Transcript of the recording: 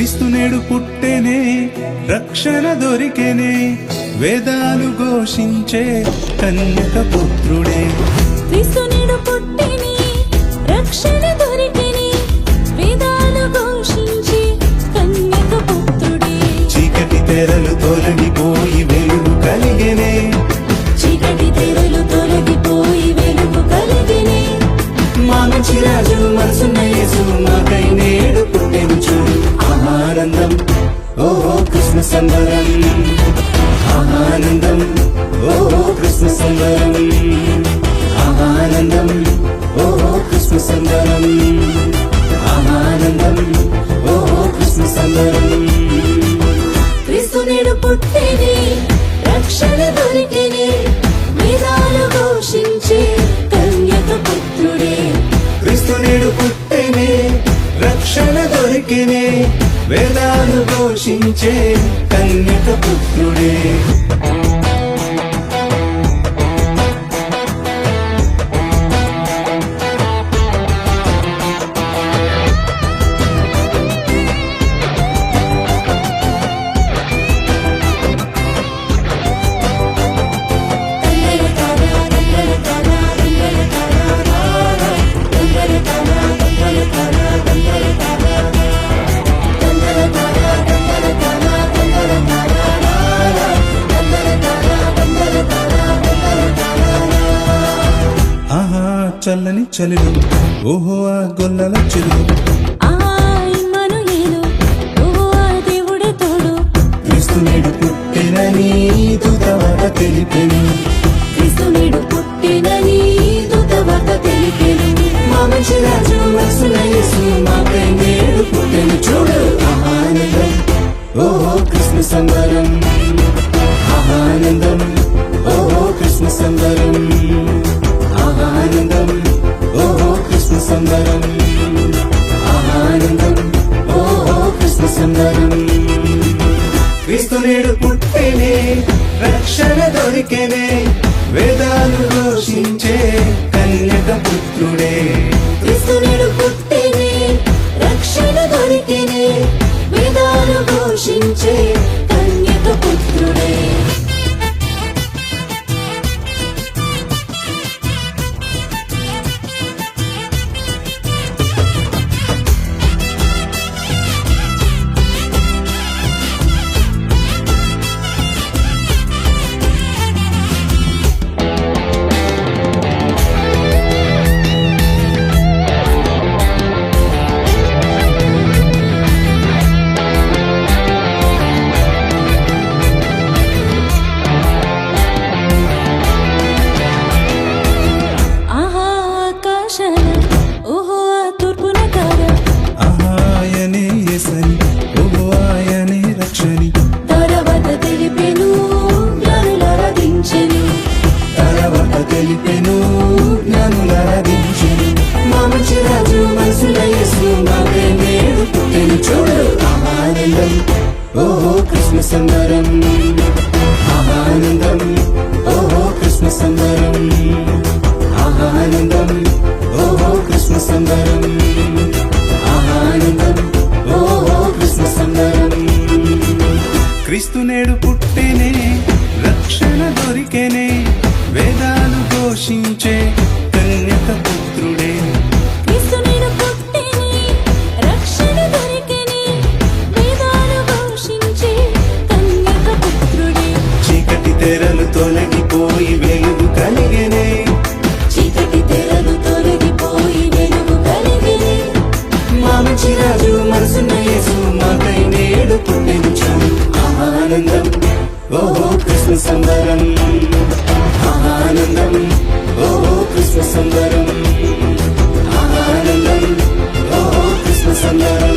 పుట్టెనే రక్షణ దొరికెనే వేదాలు ఘోషించే కన్యక పుత్రుడే. క్రీస్తునిడు పుట్టిని రక్షణ దొరికిని వేదాలు ఘోషించి కన్యక పుత్రుడే. చీకటి తెరలు తొలగిపోయి కృష్ణ సంబరం. ఆనందం ఓహో కృష్ణ సంబరం. ఆనందం ఓహో కృష్ణ సంబరం. క్రీస్తునిడు పుట్టిని రక్షణ దొరికిని వేదాలు ఘోషించి కన్యక పుత్రుడే. క్రీస్తు నేడు పుట్టెనే రక్షణ దొరికినే వేదాలు ఘోషించే కన్యక పుత్రుడే. చల్లని చలిలో. ఓహో ఆ గొల్లల చెరువు క్రీస్తు నేడు పుట్టెనని తుతవర సంబరం ఆనందం. ఓ కృష్ణ సంబరం క్రీస్తు నేడు పుట్టినే రక్షణ దొరికెనే వేదాలు ఘోషించే కన్యక పుత్రుడే. క్రీస్తు నేడు పుట్టి క్రిస్మస్ కృష్ణ ఆనందం ఓహో కృష్ణ అందరం ఆనందం ఓహో కృష్ణ అందరం ఆనందం ఓహో కృష్ణ అందరం క్రీస్తు నేడు పుట్టేనే రక్షణ దొరికెనే వేదాలు ఘోషించే తొలగిపోయి వెలుగు కలిగనే. చీకటి తెరలు తొలగిపోయి వెలుగు కలిగనే. మా మంచి రాజు మనసున్న యేసు మాకై నేడు పుట్టించాం. ఆనందం ఓహో కృష్ణ సంబరం. ఆనందం ఓహో కృష్ణ సంబరం. ఆనందం ఓహో కృష్ణ సంబరం.